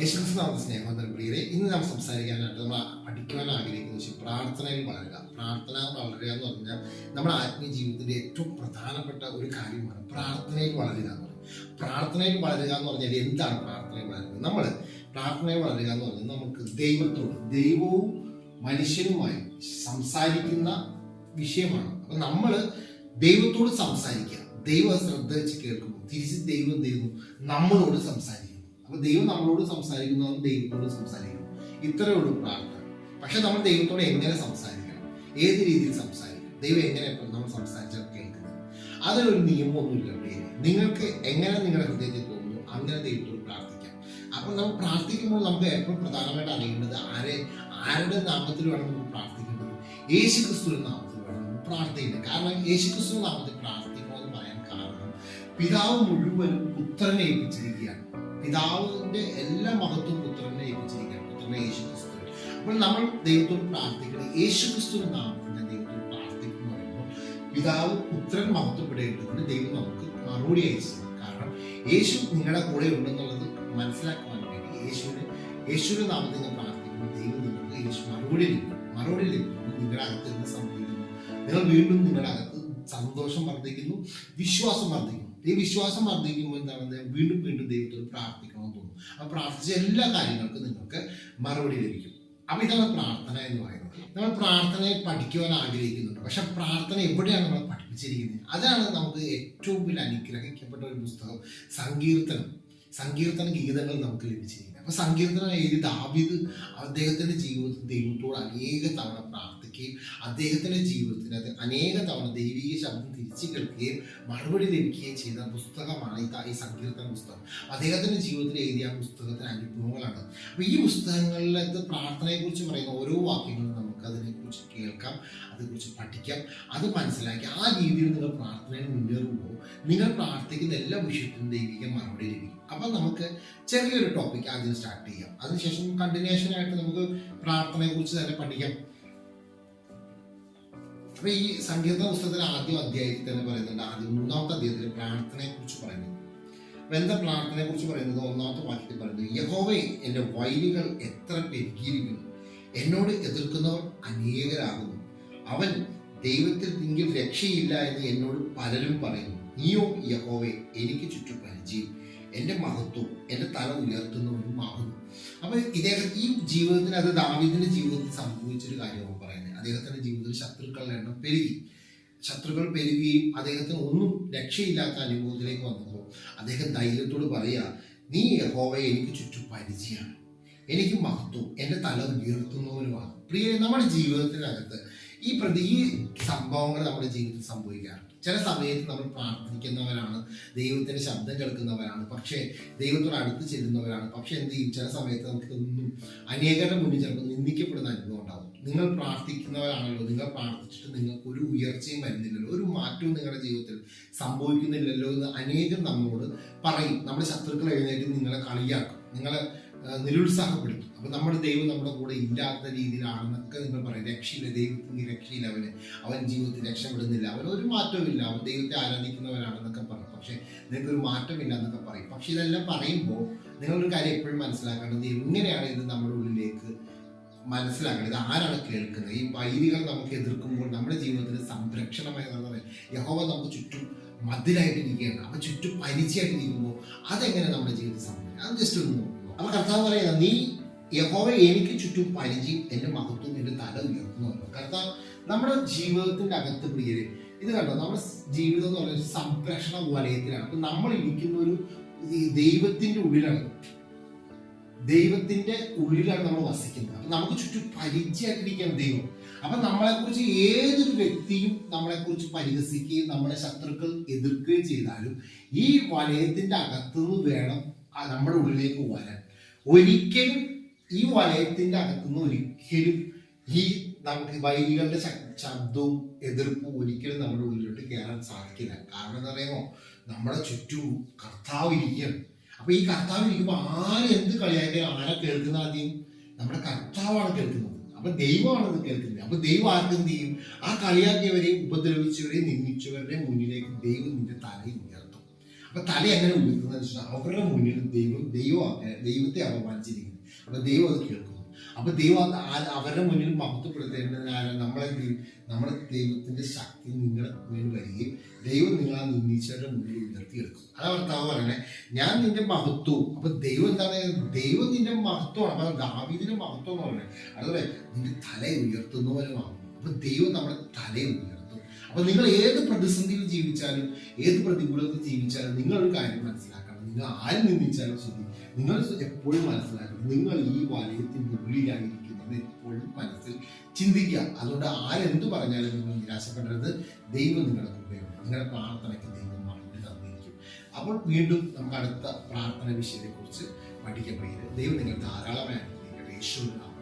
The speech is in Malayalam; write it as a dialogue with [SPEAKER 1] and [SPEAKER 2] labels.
[SPEAKER 1] യേശുക്രിസ്തുനാമ സ്നേഹവന്തര പ്രിയരെ ഇന്ന് നാം സംസാരിക്കാനായിട്ട് നമ്മൾ പഠിക്കുവാൻ ആഗ്രഹിക്കുന്ന വെച്ചാൽ പ്രാർത്ഥനയിൽ വളരുക. പ്രാർത്ഥന വളരുക എന്ന് പറഞ്ഞാൽ നമ്മുടെ ആത്മീയ ജീവിതത്തിന്റെ ഏറ്റവും പ്രധാനപ്പെട്ട ഒരു കാര്യമാണ് പ്രാർത്ഥനയിൽ വളരുക എന്ന് പറയുന്നത് പ്രാർത്ഥനയിൽ വളരുക എന്ന് പറഞ്ഞാൽ എന്താണ് പ്രാർത്ഥനയിൽ വളരുക? നമ്മൾ പ്രാർത്ഥനയിൽ വളരുക എന്ന് പറഞ്ഞാൽ നമുക്ക് ദൈവത്തോട് ദൈവവും മനുഷ്യനുമായി സംസാരിക്കുന്ന വിഷയമാണ്. അപ്പം നമ്മൾ ദൈവത്തോട് സംസാരിക്കുക. ദൈവം ശ്രദ്ധ വെച്ച് കേൾക്കുമ്പോൾ തിരിച്ച് ദൈവം തരുന്നു നമ്മളോട് സംസാരിക്കുന്നു അപ്പൊ ദൈവം നമ്മളോട് സംസാരിക്കുന്നു ദൈവത്തോട് സംസാരിക്കുന്നു. ഇത്രയേ ഉള്ളൂ പ്രാർത്ഥന. പക്ഷെ നമ്മൾ ദൈവത്തോട് എങ്ങനെ സംസാരിക്കണം? ഏത് രീതിയിൽ സംസാരിക്കണം? ദൈവം എങ്ങനെ നമ്മൾ സംസാരിച്ചാൽ കേൾക്കുന്നത്? അതിനൊരു നിയമമൊന്നുമില്ല പേര്. നിങ്ങൾക്ക് എങ്ങനെ നിങ്ങളുടെ ഹൃദയത്തിൽ തോന്നുന്നു അങ്ങനെ ദൈവത്തോട് പ്രാർത്ഥിക്കാം. അപ്പൊ നമ്മൾ പ്രാർത്ഥിക്കുമ്പോൾ നമുക്ക് ഏറ്റവും പ്രധാനമായിട്ട് അറിയേണ്ടത് ആരെ ആരുടെ നാമത്തിൽ വേണം നമ്മൾ പ്രാർത്ഥിക്കേണ്ടത്? യേശു ക്രിസ്തുവിന്റെ നാമത്തിൽ വേണം നമ്മൾ പ്രാർത്ഥിക്കേണ്ടത്. കാരണം യേശു ക്രിസ്തു നാമത്തിൽ പ്രാർത്ഥിക്കണമെന്ന് പറയാൻ കാരണം പിതാവ് മുഴുവനും പുത്രനെ ഏൽപ്പിച്ചിരിക്കുകയാണ്. പിതാവിന്റെ എല്ലാ മഹത്വം പുത്രനെ ഏൽപ്പിച്ചിരിക്കുകയാണ് പുത്രനെ യേശു ക്രിസ്തു അപ്പോൾ നമ്മൾ ദൈവത്തോട് പ്രാർത്ഥിക്കണം. യേശു ക്രിസ്തു നാമത്തിൽ ദൈവത്തോട് പ്രാർത്ഥിക്കുന്നു പറയുമ്പോൾ പിതാവ് പുത്രൻ മഹത്വപ്പെടേണ്ടതിന് ദൈവം നമുക്ക് മറുപടി അയച്ചു കാരണം യേശു നിങ്ങളുടെ കൂടെ ഉണ്ടെന്നുള്ളത് മനസ്സിലാക്കുവാൻ വേണ്ടി യേശുവിന് യേശുവിന്റെ നാമത്തിൽ നിങ്ങൾ പ്രാർത്ഥിക്കുമ്പോൾ ദൈവം നിങ്ങൾക്ക് യേശു മറുപടി ലഭിക്കും മറുപടി ലഭിക്കുമ്പോൾ നിങ്ങളുടെ അകത്ത് നിന്ന് സംഭവിക്കുന്നു. നിങ്ങൾ വീണ്ടും നിങ്ങളുടെ അകത്ത് സന്തോഷം വർദ്ധിക്കുന്നു. വിശ്വാസം വർദ്ധിക്കുന്നു. ഈ വിശ്വാസം വർദ്ധിക്കുമ്പോൾ എന്താണ് വീണ്ടും പ്രാർത്ഥിക്കണമെന്ന് തോന്നും അപ്പൊ പ്രാർത്ഥിച്ച എല്ലാ കാര്യങ്ങൾക്കും നിങ്ങൾക്ക് മറുപടി ലഭിക്കും. അപ്പോൾ ഇതാണ് പ്രാർത്ഥന എന്ന് പറയുന്നത്. നമ്മൾ പ്രാർത്ഥനയെ പഠിക്കുവാൻ ആഗ്രഹിക്കുന്നുണ്ട്. പക്ഷെ പ്രാർത്ഥന എവിടെയാണ് നമ്മൾ പഠിപ്പിച്ചിരിക്കുന്നത്? അതാണ് നമുക്ക് ഏറ്റവും വലിയ അനുഗ്രഹിക്കപ്പെട്ട ഒരു പുസ്തകം സങ്കീർത്തനം. സങ്കീർത്തന ഗീതങ്ങൾ നമുക്ക് ലഭിച്ചിരിക്കുന്നത്. അപ്പൊ സങ്കീർത്തനം എഴുതി ദാവിദ് അദ്ദേഹത്തിന്റെ ജീവിതത്തിൽ ദൈവത്തോട് അനേക തവണ പ്രാർത്ഥിക്കുകയും അദ്ദേഹത്തിന്റെ ജീവിതത്തിന് അത് അനേക തവണ ദൈവിക ശബ്ദം തിരിച്ചു കേൾക്കുകയും മറുപടി ലഭിക്കുകയും ചെയ്ത പുസ്തകമാണ് ഈ സങ്കീർത്തന പുസ്തകം. അദ്ദേഹത്തിന്റെ ജീവിതത്തിൽ എഴുതിയ പുസ്തകത്തിന് അനുഭവങ്ങളാണ്. അപ്പൊ ഈ പുസ്തകങ്ങളിലത് പ്രാർത്ഥനയെ കുറിച്ച് പറയുന്ന ഓരോ വാക്യങ്ങളും നമുക്ക് അതിനെക്കുറിച്ച് കേൾക്കാം അതിനെക്കുറിച്ച് പഠിക്കാം അത് മനസ്സിലാക്കി ആ രീതിയിൽ നിങ്ങൾ പ്രാർത്ഥനയിൽ മുന്നേറുമ്പോൾ നിങ്ങൾ പ്രാർത്ഥിക്കുന്ന എല്ലാ വിഷയത്തിനും ദൈവിക മറുപടി ലഭിക്കും. അപ്പം നമുക്ക് ചെറിയൊരു ടോപ്പിക് ആദ്യം സ്റ്റാർട്ട് ചെയ്യാം. അതിനുശേഷം കണ്ടിന്യൂഷൻ ആയിട്ട് നമുക്ക് പ്രാർത്ഥനയെ കുറിച്ച് തന്നെ പഠിക്കാം. അപ്പൊ ഈ സംഗീത പുസ്തകത്തിൽ ആദ്യം അധ്യായത്തിൽ തന്നെ പറയുന്നുണ്ട് ആദ്യം മൂന്നാമത്തെ അധ്യായത്തിൽ പ്രാർത്ഥനയെ കുറിച്ച് പറയുന്നു എന്താ പ്രാർത്ഥനയെ കുറിച്ച് പറയുന്നത്? ഒന്നാമത്തെ വാക്യത്തിൽ പറയുന്നത് യഹോവേ എന്റെ വൈരികൾ എത്ര പെരുകിയിരിക്കുന്നു. എന്നോട് എതിർക്കുന്നവർ അനേകരാകുന്നു. അവൻ ദൈവത്തിൽ എങ്കിൽ രക്ഷയില്ല എന്ന് എന്നോട് പലരും പറയുന്നു. നീയോ യഹോവെ എനിക്ക് ചുറ്റും പരിചയം. എന്റെ മഹത്വം എന്റെ തല ഉയർത്തുന്നവരുമാകുന്നു അപ്പൊ ഇദ്ദേഹം ഈ ജീവിതത്തിന് അത് ദാവിദിന്റെ ജീവിതത്തിൽ സംഭവിച്ചൊരു കാര്യമാണ് പറയുന്നത്. അദ്ദേഹത്തിന്റെ ജീവിതത്തിൽ ശത്രുക്കളുടെ എണ്ണം പെരുകി. ശത്രുക്കൾ പെരുകുകയും അദ്ദേഹത്തിന് ഒന്നും രക്ഷയില്ലാത്ത അനുഭവത്തിലേക്ക് വന്നപ്പോൾ അദ്ദേഹം ധൈര്യത്തോട് പറയാ നീ യഹോവയെ എനിക്ക് ചുറ്റും പരിചയമാണ്. എനിക്ക് മഹത്വം. എന്റെ തല ഉയർത്തുന്നവരുമാണ് പ്രിയ നമ്മുടെ ജീവിതത്തിനകത്ത് ഈ പ്രതി ഈ സംഭവങ്ങൾ നമ്മുടെ ജീവിതത്തിൽ സംഭവിക്കാറുണ്ട്. ചില സമയത്ത് നമ്മൾ പ്രാർത്ഥിക്കുന്നവരാണ് ദൈവത്തിന്റെ ശബ്ദം കേൾക്കുന്നവരാണ് പക്ഷേ ദൈവത്തോട് അടുത്ത് ചെല്ലുന്നവരാണ്. പക്ഷെ എന്ത് ചെയ്യും? ചില സമയത്ത് നമുക്കൊന്നും അനേകരുടെ മുന്നിൽ ചിലപ്പോൾ നിന്ദിക്കപ്പെടുന്ന അനുഭവം ഉണ്ടാവും. നിങ്ങൾ പ്രാർത്ഥിക്കുന്നവരാണല്ലോ നിങ്ങൾ പ്രാർത്ഥിച്ചിട്ട് നിങ്ങൾക്ക് ഒരു ഉയർച്ചയും വരുന്നില്ലല്ലോ ഒരു മാറ്റവും നിങ്ങളുടെ ജീവിതത്തിൽ സംഭവിക്കുന്നില്ലല്ലോ എന്ന് അനേകം നമ്മളോട് പറയും. നമ്മുടെ ശത്രുക്കൾ എഴുന്നേറ്റ് നിങ്ങളെ കളിയാക്കും. നിങ്ങളെ നിരുത്സാഹപ്പെടുത്തും. അപ്പൊ നമ്മുടെ ദൈവം നമ്മുടെ കൂടെ ഇല്ലാത്ത രീതിയിലാണെന്നൊക്കെ നിങ്ങൾ പറയും. രക്ഷയില്ല ദൈവത്തിന് രക്ഷയില്ല അവന്. അവൻ ജീവിതത്തിൽ രക്ഷപ്പെടുന്നില്ല. അവൻ ഒരു മാറ്റവും ഇല്ല അവൻ ദൈവത്തെ ആരാധിക്കുന്നവരാണെന്നൊക്കെ പറയും. പക്ഷേ നിങ്ങൾക്ക് ഒരു മാറ്റമില്ല എന്നൊക്കെ പറയും. പക്ഷെ ഇതെല്ലാം പറയുമ്പോൾ നിങ്ങളൊരു കാര്യം എപ്പോഴും മനസ്സിലാക്കേണ്ടത് എങ്ങനെയാണ് ഇത് നമ്മുടെ ഉള്ളിലേക്ക് മനസ്സിലാക്കണം ഇത് ആരാണ് കേൾക്കുന്നത്? ഈ വൈദികൾ നമുക്ക് എതിർക്കുമ്പോൾ നമ്മുടെ ജീവിതത്തിൽ സംരക്ഷണമായി എന്ന് പറയാം യഹോവ നമുക്ക് ചുറ്റും മതിലായിട്ടിരിക്കുകയാണ്. അപ്പൊ ചുറ്റും പരിചയമായിട്ടിരിക്കുമ്പോൾ അതെങ്ങനെ നമ്മുടെ ജീവിതത്തിൽ സംഭവിക്കും? അത് ജസ്റ്റ് ഒന്ന് അപ്പൊ കർത്താവ് പറയുന്നത് നീ യഹോവ എനിക്ക് ചുറ്റും പരിചി എന്റെ മഹത്വം എന്റെ തല ഉയർത്തുന്നു കർത്താവ് നമ്മുടെ ജീവിതത്തിന്റെ അകത്ത് പ്രിയര് ഇത് കണ്ടോ? നമ്മുടെ ജീവിതം എന്ന് പറയുന്നത് സംരക്ഷണ വലയത്തിലാണ്. അപ്പൊ നമ്മൾ ഇരിക്കുന്ന ഒരു ദൈവത്തിന്റെ ഉള്ളിലാണ്. ദൈവത്തിന്റെ ഉള്ളിലാണ് നമ്മൾ വസിക്കുന്നത്. അപ്പൊ നമുക്ക് ചുറ്റും പരിചയമായിട്ടിരിക്കുകയാണ് ദൈവം. അപ്പൊ നമ്മളെക്കുറിച്ച് ഏതൊരു വ്യക്തിയും നമ്മളെക്കുറിച്ച് പരിഹസിക്കുകയും നമ്മളെ ശത്രുക്കൾ എതിർക്കുകയും ചെയ്താലും ഈ വലയത്തിന്റെ അകത്തുനിന്ന് വേണം നമ്മുടെ ഉള്ളിലേക്ക് വരാൻ. ഒരിക്കലും ഈ വലയത്തിന്റെ അകത്തുനിന്ന് ഒരിക്കലും ഈ നമുക്ക് വൈരികളുടെ ശബ്ദവും എതിർപ്പും ഒരിക്കലും നമ്മുടെ ഉള്ളിലോട്ട് കയറാൻ സാധിക്കില്ല. കാരണം എന്താ പറയുമോ നമ്മുടെ ചുറ്റും കർത്താവ് ഇരിക്കുകയാണ്. അപ്പൊ ഈ കർത്താവ് ഇരിക്കുമ്പോൾ ആര് എന്ത് കളിയായിട്ട് ആരെ കേൾക്കുന്ന ആദ്യം? നമ്മുടെ കർത്താവാണ് കേൾക്കുന്നത്. അപ്പൊ ദൈവമാണ് ഇത് കേൾക്കുന്നത്. അപ്പൊ ദൈവം ആർക്കും ചെയ്യും? ആ കളിയാക്കിയവരെയും ഉപദ്രവിച്ചവരെയും നിന്ദിച്ചവരുടെ മുന്നിലേക്ക് ദൈവം നിന്റെ തലയിൽ ഉയർത്തും. അപ്പൊ തല എങ്ങനെ ഉയർത്തുന്നത് വെച്ചാൽ അവരുടെ മുന്നിൽ ദൈവം ദൈവം ദൈവത്തെ അപമാനിച്ചിരിക്കുന്നു. അപ്പൊ ദൈവം അത് കേൾക്കുന്നു. അപ്പൊ ദൈവം അവരുടെ മുന്നിൽ മഹത്വപ്പെടുത്തേണ്ടതിനാൽ നമ്മളെ നമ്മളെ ദൈവത്തിന്റെ ശക്തി നിങ്ങളുടെ മുന്നിൽ വരികയും ദൈവം നിങ്ങളെ നിന്നീച്ചവരുടെ മുന്നിൽ ഉയർത്തിയെടുക്കും. അതാ ഭർത്താവ് പറയണേ ഞാൻ നിന്റെ മഹത്വവും അപ്പൊ ദൈവം എന്താണ്? ദൈവം നിന്റെ മഹത്വമാണ്. അപ്പൊ ദാവീദിന്റെ മഹത്വം എന്ന് പറയുന്നത് അതുപോലെ നിന്റെ തല ഉയർത്തുന്നവരുമാകും അപ്പൊ ദൈവം നമ്മുടെ തലയെ ഉയർത്തും. അപ്പൊ നിങ്ങൾ ഏത് പ്രതിസന്ധിയിൽ ജീവിച്ചാലും ഏത് പ്രതികൂലത്തിൽ ജീവിച്ചാലും നിങ്ങൾ ഒരു കാര്യം മനസ്സിലാക്കണം. നിങ്ങൾ ആര് നിന്ദിച്ചാലും ശരി. നിങ്ങൾ എപ്പോഴും മനസ്സിലാക്കണം. നിങ്ങൾ ഈ വലയത്തിന്റെ ഉള്ളിലായിരിക്കുന്നത് എപ്പോഴും മനസ്സിൽ ചിന്തിക്കുക. അതുകൊണ്ട് ആരെന്ത് പറഞ്ഞാലും നിങ്ങൾ നിരാശപ്പെടരുത്. ദൈവം നിങ്ങളുടെ കൂടെയുണ്ട് നിങ്ങളുടെ പ്രാർത്ഥനയ്ക്ക് ദൈവം മറുപടി തന്നിരിക്കും. അപ്പോൾ വീണ്ടും നമുക്ക് അടുത്ത പ്രാർത്ഥന വിഷയത്തെക്കുറിച്ച് പഠിക്കപ്പെടുന്നത് ദൈവം നിങ്ങൾ ധാരാളമായി. യേശുവിന്റെ നാമത്തിൽ